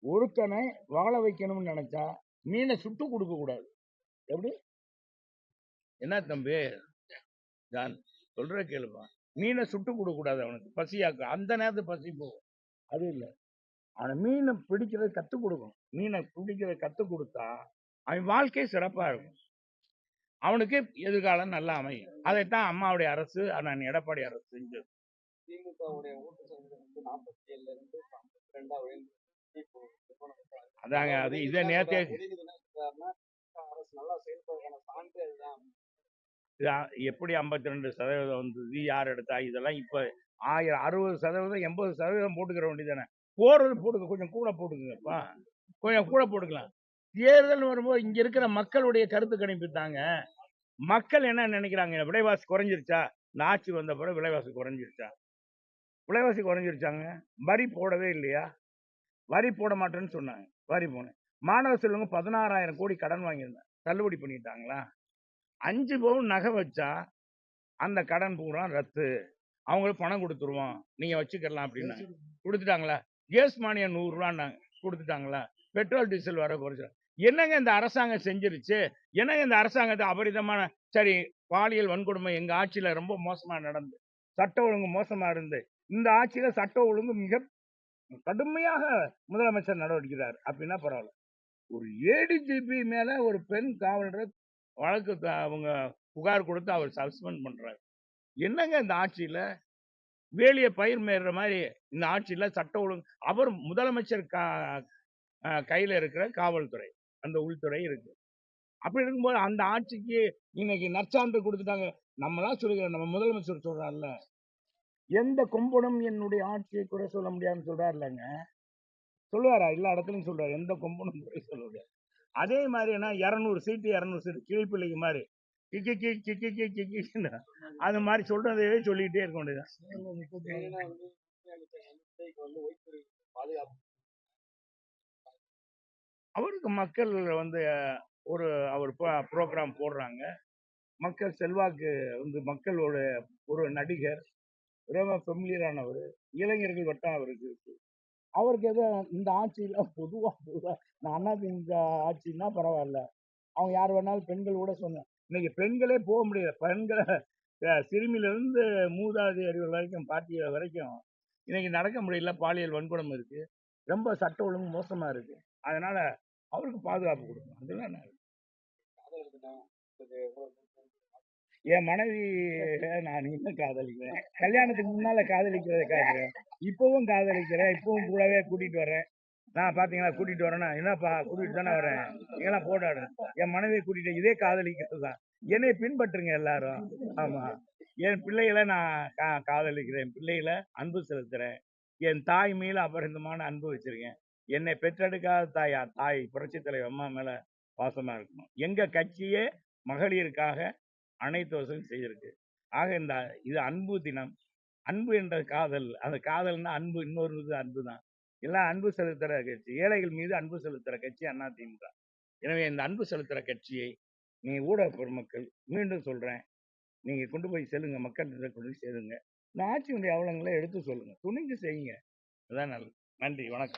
ஒருத்தனை வாழ வைக்கணும்னு நினைச்சா மீனை சுட்டு கொடுக்க கூடாது. எப்படி? என்ன தம்பி? ஜான் சொல்ற கேளுப்பா. மீனை சுட்டு கொடுக்க கூடாது அவனுக்கு. பசியாக்கு. அந்த நேரத்துக்கு பசி போகும். அது இல்லை. அவனை மீனை பிடிக்கிறத கற்றுக் கொடுக்கணும். மீனை பிடிக்கிறத கற்றுக் கொடுத்தா அவன் வாழ்க்கை சிறப்பாக இருக்கும். அவனுக்கு எதிர்காலம் நல்லா அமையும். அதைத்தான் அம்மாவுடைய அரசு நான் எடப்பாடி அரசு செஞ்சது. திமுகவுடைய ஓட்டு சதவீதம் வந்து நாற்பத்தி ஏழுல இருந்து ரெண்டா உயர்ந்து அதாங்க அது இதை நேத்தே எப்படி ஐம்பத்தி ரெண்டு சதவீதம் வந்தது யார் எடுத்தா இதெல்லாம் இப்போ ஆயிரம் அறுபது சதவீதம் எண்பது சதவீதம் போட்டுக்கிற வேண்டியதானே போறது போட்டுக்க கொஞ்சம் கூட போட்டுக்குங்கப்பா. கொஞ்சம் கூட போட்டுக்கலாம். தேர்தல் வரும்போது இங்க இருக்கிற மக்களுடைய கருத்து கணிப்பு தாங்க. மக்கள் என்ன நினைக்கிறாங்க விலைவாசி குறைஞ்சிருச்சா? இந்த ஆட்சி வந்த பிறகு விலைவாசி குறைஞ்சிருச்சா? விலைவாசி குறைஞ்சிருச்சாங்க? வரி போடவே இல்லையா? வரி போட மாட்டேன்னு சொன்னாங்க. வரி போனேன். மாணவ செல்வங்க பதினாறாயிரம் கோடி கடன் வாங்கியிருந்தேன். தள்ளுபடி பண்ணிட்டாங்களா? அஞ்சு பவுன் நகை வச்சா அந்த கடன் பூரா ரத்து. அவங்களுக்கு பணம் கொடுத்துருவோம். நீங்க வச்சுக்கலாம் அப்படின்னாங்க கொடுத்துட்டாங்களா? கேஸ் மானியம் நூறுரூவான்னாங்க. கொடுத்துட்டாங்களா? பெட்ரோல் டீசல் வர குறைச்சா என்னங்க இந்த அரசாங்கம் செஞ்சிருச்சு? என்னங்க இந்த அரசாங்கத்தை அபரிதமான சரி பாலியல் வன்கொடுமை எங்க ஆட்சியில ரொம்ப மோசமா நடந்து சட்ட ஒழுங்கு மோசமா இருந்து இந்த ஆட்சியில சட்ட ஒழுங்கு மிக கடுமையாக முதலமைச்சர் நடவடிக்கிறார் அப்படின்னா பரவாயில்ல. ஒரு ஏடிஜிபி மேல ஒரு பெண் காவலர் வழக்கு அவங்க புகார் கொடுத்து அவர் சஸ்பெண்ட் பண்றாரு. என்னங்க இந்த ஆட்சியில? வேலியை பயிர் மேற மாதிரி இந்த ஆட்சியில சட்ட ஒழுங்கு அவர் முதலமைச்சர் கா கையில் கையில இருக்கிற காவல்துறை அந்த உள்துறை இருக்கு. அப்படி இருக்கும்போது அந்த ஆட்சிக்கு இன்னைக்கு நற்சான்று கொடுத்துட்டாங்க. நம்மளாம் சொல்லுகிறோம் நம்ம முதலமைச்சர் சொல்கிறார்ல எந்த கொம்பனும் என்னுடைய ஆட்சியை குறை சொல்ல முடியாதுன்னு சொல்றாரு இல்லைங்க சொல்லுவாரா எல்லா இடத்துலையும் சொல்றாரு எந்த கொம்பனும் குறை சொல்ல முடியாது அதே மாதிரி என்ன இரநூறு சீட்டு இரநூறு சீட்டு கீழ்ப்பிள்ளைக்கு மாதிரி கிக்கி கி கிக்கி கி கிக்கின்னு அது மாதிரி சொல்றதையே சொல்லிக்கிட்டே இருக்க வேண்டியதுதான் அவருக்கு மக்கள் வந்து ஒரு அவர் ப்ரோக்ராம் போடுறாங்க மக்கள் செல்வாக்கு வந்து மக்களோட ஒரு நடிகர் ரொம்ப ஃபெமிலியரானவர் இளைஞர்கள் வட்டம் அவருக்கு இருக்கு. அவருக்கு எதுவும் இந்த ஆட்சியில் பொதுவாக பொதுவாக நான் அதிமுக ஆட்சின்னா பரவாயில்ல. அவங்க யார் வேணாலும் பெண்கள் கூட சொன்னேன். இன்னைக்கு பெண்களே போக முடியல. பெண்களை சிறுமியிலேருந்து சிறுமியிலிருந்து மூதாதி அறிவு வரைக்கும் பாட்டிய வரைக்கும் இன்னைக்கு நடக்க முடியல. பாலியல் வன்கொடம் இருக்கு. ரொம்ப சட்ட ஒழுங்கு மோசமாக இருக்கு. அதனால அவருக்கு பாதுகாப்பு கொடுக்கணும். அதெல்லாம் நான் காதல் தினம் இது எவ்வளவு என் மனைவி நான் இன்னும் காதலிக்கிறேன். கல்யாணத்துக்கு முன்னால காதலிக்கிறத காட்டுறேன். இப்பவும் காதலிக்கிறேன். இப்பவும் கூடவே கூட்டிட்டு வரேன் நான் பாத்தீங்களா கூட்டிட்டு வரேன்னா என்னப்பா கூட்டிட்டு தானே வரேன் நீங்களாம் போட்டாடுறேன் என் மனைவியை கூட்டிட்டு இதே காதலிக்கிறது தான். என்னை பின்பற்றுங்க எல்லாரும். ஆமா. என் பிள்ளைகளை நான் கா- காதலிக்கிறேன். என் பிள்ளைகளை அன்பு செலுத்துறேன். என் தாய் மேல அபரிந்தமான அன்பு வச்சிருக்கேன். என்னை பெற்றெடுக்காத தாயா தாய் புரட்சி தலைவர் அம்மா மேல பாசமா இருக்கணும். எங்க கட்சியே மகளிருக்காக அனைத்து வசதியும் செய்திருக்கு. ஆக இந்த இது அன்பு தினம். அன்பு என்ற காதல். அந்த காதல்னா அன்பு இன்னொரு இது அன்பு தான். எல்லாம் அன்பு செலுத்துற கட்சி. ஏழைகள் மீது அன்பு செலுத்துகிற கட்சி அண்ணா திமுக. எனவே இந்த அன்பு செலுத்துற கட்சியை நீங்கள் ஊடக பெருமக்கள் மீண்டும் சொல்கிறேன் நீங்கள் கொண்டு போய் செல்லுங்க. மக்கள் கொண்டு போய் செல்லுங்க. இந்த ஆட்சியினுடைய அவலங்களை எடுத்து சொல்லுங்கள் துணிஞ்சு செய்யுங்க. அதான் நல்லது. நன்றி. வணக்கம்.